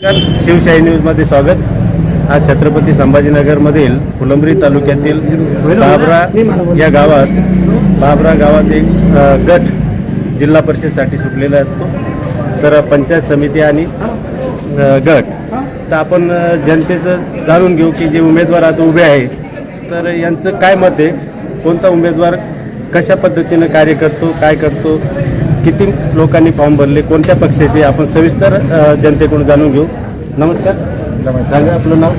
शिवशाही न्यूजमध्ये स्वागत. आज छत्रपती संभाजीनगरमधील फुलंब्री तालुक्यातील बाबरा या गावात बाबरा गावात एक गट जिल्हा परिषदसाठी सुटलेला असतो. तर पंचायत समिती आणि गट. तर आपण जनतेचं जाणून घेऊ की जे उमेदवार आता उभे आहे तर यांचं काय मत आहे? कोणता उमेदवार कशा पद्धतीनं कार्य करतो काय करतो? किती लोकांनी फॉर्म भरले कोणत्या पक्षाचे आपण सविस्तर जनतेकडून जाणून घेऊ. नमस्कार. सांगा आपलं नाव.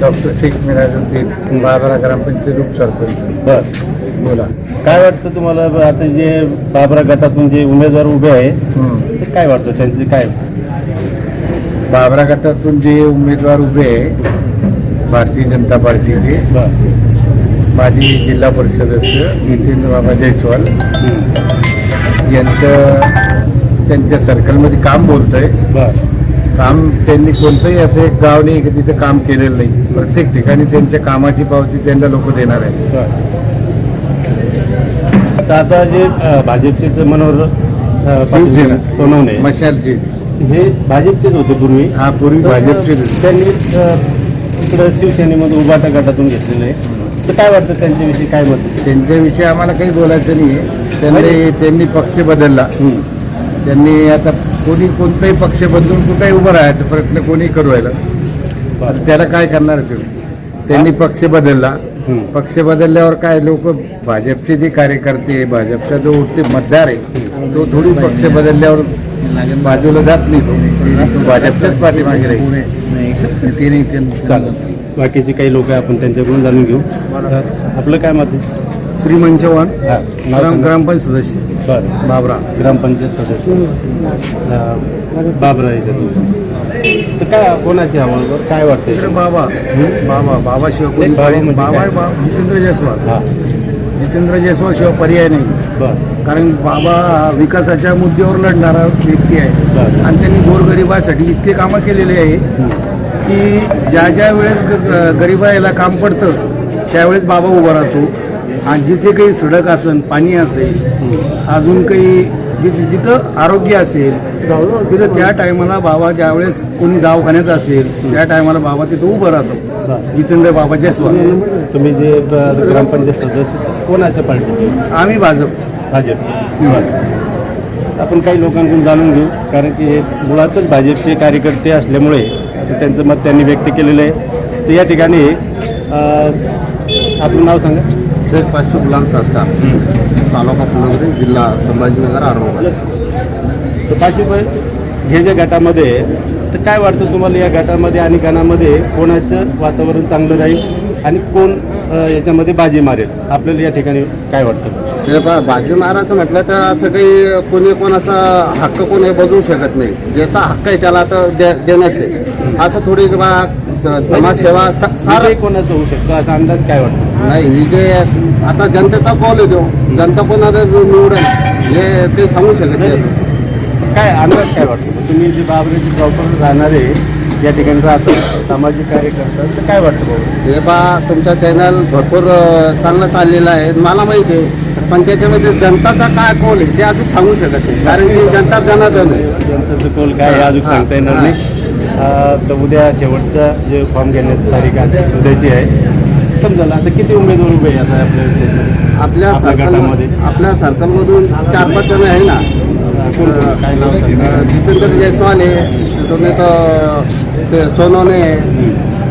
डॉक्टर शेख मिराजुद्दीन बाबरा ग्रामपंचायत उपसरपंच. बर. बोला. काय वाटतं तुम्हाला आता जे बाबरा गटातून जे उमेदवार उभे आहे ते काय वाटतं? त्यांचे काय? बाबरा गटातून जे उमेदवार उभे आहे भारतीय जनता पार्टीचे बर. माजी जिल्हा परिषद नितीन बाबा जयस्वाल यांचं त्यांच्या सर्कलमध्ये काम बोलतंय. काम त्यांनी कोणतंही असं एक गाव नाही की तिथे काम केलेलं नाही. प्रत्येक ठिकाणी त्यांच्या कामाची पावती त्यांना लोक देणार आहेत. आता आता जे अ, भाजपचेच मनोहर शिवसेना. सोनवणे मशालची हे भाजपचेच होते पूर्वी. हा पूर्वी भाजपचे त्यांनी इकडं शिवसेनेमध्ये उभाटा गटातून घेतलेलं आहे. तर काय वाटतं त्यांच्याविषयी? काय मत? आहे? त्यांच्याविषयी आम्हाला काही बोलायचं नाही त्यांनी त्यांनी पक्ष बदलला. त्यांनी आता कोणी कोणताही पक्ष बदलून कुठेही उभं राहायचा प्रयत्न कोणी करू राहिला. त्याला काय करणार तुम्ही? त्यांनी पक्ष बदलला. पक्ष बदलल्यावर काय लोक भाजपचे जे कार्यकर्ते भाजपचा जो ते मतदार आहे तो थोडी पक्ष बदलल्यावर बाजूला जात नाही तो. तो भाजपच्याच पाठीमागे राहील चालेल. बाकीचे काही लोक आहे आपण त्यांच्याकडून जाणून घेऊ. आपलं काय मत आहे श्रीमंत चव्हाण. ग्रामपंचायत सदस्य. बरं. बाबरा. ग्रामपंचायत सदस्य. बाबरा इथे तुमचं? तर काय कोणाची हवा? काय वाटतंय? बाबा. बाबा बाबा शिवाय कोणी बाबा म्हणजे बाबा काय? आहे बा- जितेंद्र जयस्वाल. हा. जितेंद्र जयस्वाल शिवाय पर्याय नाही. बरं. कारण बाबा हा विकासाच्या मुद्द्यावर लढणारा व्यक्ती आहे. बरं. आणि त्यांनी गोरगरिबासाठी इतके कामं केलेले आहे की ज्या ज्या वेळेस ग- ग- गरिबाला काम पडतं त्यावेळेस बाबा उभा राहतो. आणि जिथे काही सडक असेल पाणी असेल अजून काही जिथे जिथं आरोग्य असेल तिथं त्या टायमाला बाबा ज्यावेळेस कोणी दवाखान्यात असेल त्या टायमाला बाबा तिथं उभं राहतो. जितेंद्र बाबा जयस्वाल. तुम्ही जे ग्रामपंचायत सदस्य कोणाच्या पार्टीचे? आम्ही भाजप भाजपचे. बरं. आपण काही लोकांकडून जाणून घेऊ कारण की हे मुळातच भाजपचे कार्यकर्ते असल्यामुळे त्यांचं मत त्यांनी व्यक्त केलेलं आहे. तर या ठिकाणी आपलं नाव सांगा. शेख पाचशे गुलाम सरकार तालुका फुलंब्री जिल्हा संभाजीनगर तर पाचवी हे जे गटामध्ये तर काय वाटतं तुम्हाला या गटामध्ये आणि गणामध्ये कोणाचं वातावरण चांगलं राहील आणि कोण याच्यामध्ये बाजी मारेल? आपल्याला या ठिकाणी काय वाटतं? बाजी मारायचं म्हटलं तर असं काही कोणी कोणाचा हक्क कोणी बजवू शकत नाही. ज्याचा हक्क आहे त्याला तर दे- देणंच आहे असं थोडी बा समाजसेवा सारं कोणाचं होऊ शकतो? असा अंदाज काय वाटतं? नाही विजय आता जनतेचा कॉल आहे तो. जनता कोणाला जो निवडेल हे काही सांगू शकत नाही काय अंदाज काय वाटतो? तुम्ही जे बाबरेचे प्रॉपर राहणारे या ठिकाणी राहतो सामाजिक कार्य करतात तर काय वाटतं भाऊ हे बा तुमचा चॅनल भरपूर अ, चांगला चाललेला आहे. मला माहिती आहे पण त्याच्यामध्ये जनताचा काय कॉल आहे ते अजून सांगू शकत नाही. कारण की जनता जनार्दन आहे. जनतेचं कौल काय आहे अजून सांगता येणार. नाही. अं, तर उद्या शेवटचा जे फॉर्म घेण्याची तारीख आहे उद्याची आहे. समजा आता किती उमेदवार उभे आहे आता आपल्या? आपल्या आपल्या सर्कल गटामध्ये? आपल्या सर्कलमधून चार पाच जण आहे ना. जितेंद्र जयस्वाल आहे तुम्ही तर ते सोनवणे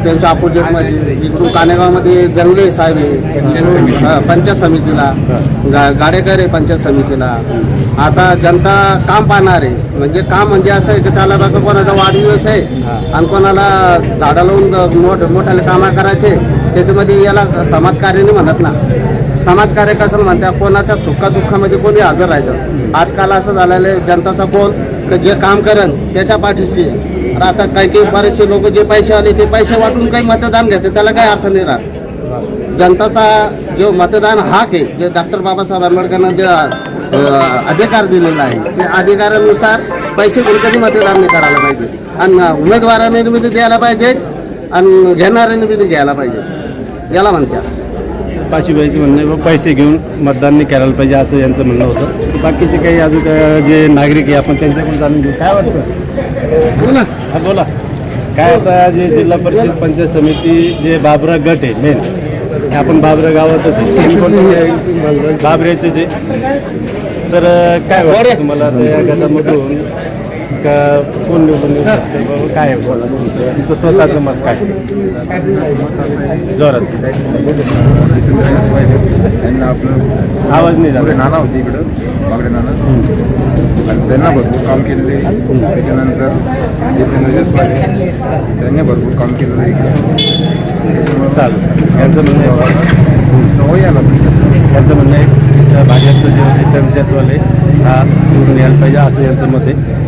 त्यांच्या अपोजिटमध्ये इकडून कानेगावमध्ये जंगले साहेब आहे. पंचायत समितीला. गा गाडेकर आहे पंचायत समितीला. आता जनता काम पाहणार आहे. म्हणजे काम म्हणजे असं आहे की चाला बघा कोणाचा वाढदिवस आहे आणि कोणाला झाडं लावून मोठ मोठाले कामं करायचे. त्याच्यामध्ये याला समाजकार्याने म्हणत ना. समाजकार्य कसं म्हणतात कोणाच्या सुखादुःखामध्ये कोणी हजर राहायचं? आजकाल असं झालेलं आहे जनताचा कोण जे काम करेन त्याच्या पाठीशी. तर आता काही काही बरेचसे लोक जे पैसे आले ते पैसे वाटून काही मतदान घेते त्याला काही अर्थ नाही राहत. जनताचा जो मतदान हाक आहे जे डॉक्टर बाबासाहेब आंबेडकरांना जे अधिकार दिलेला आहे त्या अधिकारानुसार पैसे घेऊन कधी मतदान नाही करायला पाहिजे. आणि उमेदवाराने बी द्यायला पाहिजे आणि घेणाऱ्याने बी घ्यायला पाहिजे. याला म्हणतात. पाचवीबाईचं म्हणणं आहे. पैसे घेऊन मतदान नाही करायला पाहिजे असं यांचं म्हणणं होतं. बाकीचे काही अजून जे नागरिक आहे आपण त्यांच्याकडून जाणून घेऊ. काय वाटतं? बोला हा बोला. काय आता जे जिल्हा परिषद पंचायत समिती जे बाबरा गट आहे मेन हे आपण बाबरा गावातच आहे. बाबऱ्याचे जे. तर काय वाटतं तुम्हाला या का कोण निवडून येऊ शकते? बाबा काय आहे बोला तुमचं? तुमचं स्वतःचं मत काय? जोरात. त्यांना आपलं आवाज नाही झाला. नाना होते इकडं. बागडे नाना. आणि त्यांना भरपूर काम केलेलं. त्याच्यानंतर जितेंद्र जसवाले त्यांनी भरपूर काम केलेलं आहे इकडे. चालेल. यांचं म्हणणं आहे. आला यांचं म्हणणं आहे भाजपचं जे जितेंद्र जसवाले हा निवडून यायला पाहिजे असं यांचं मत आहे.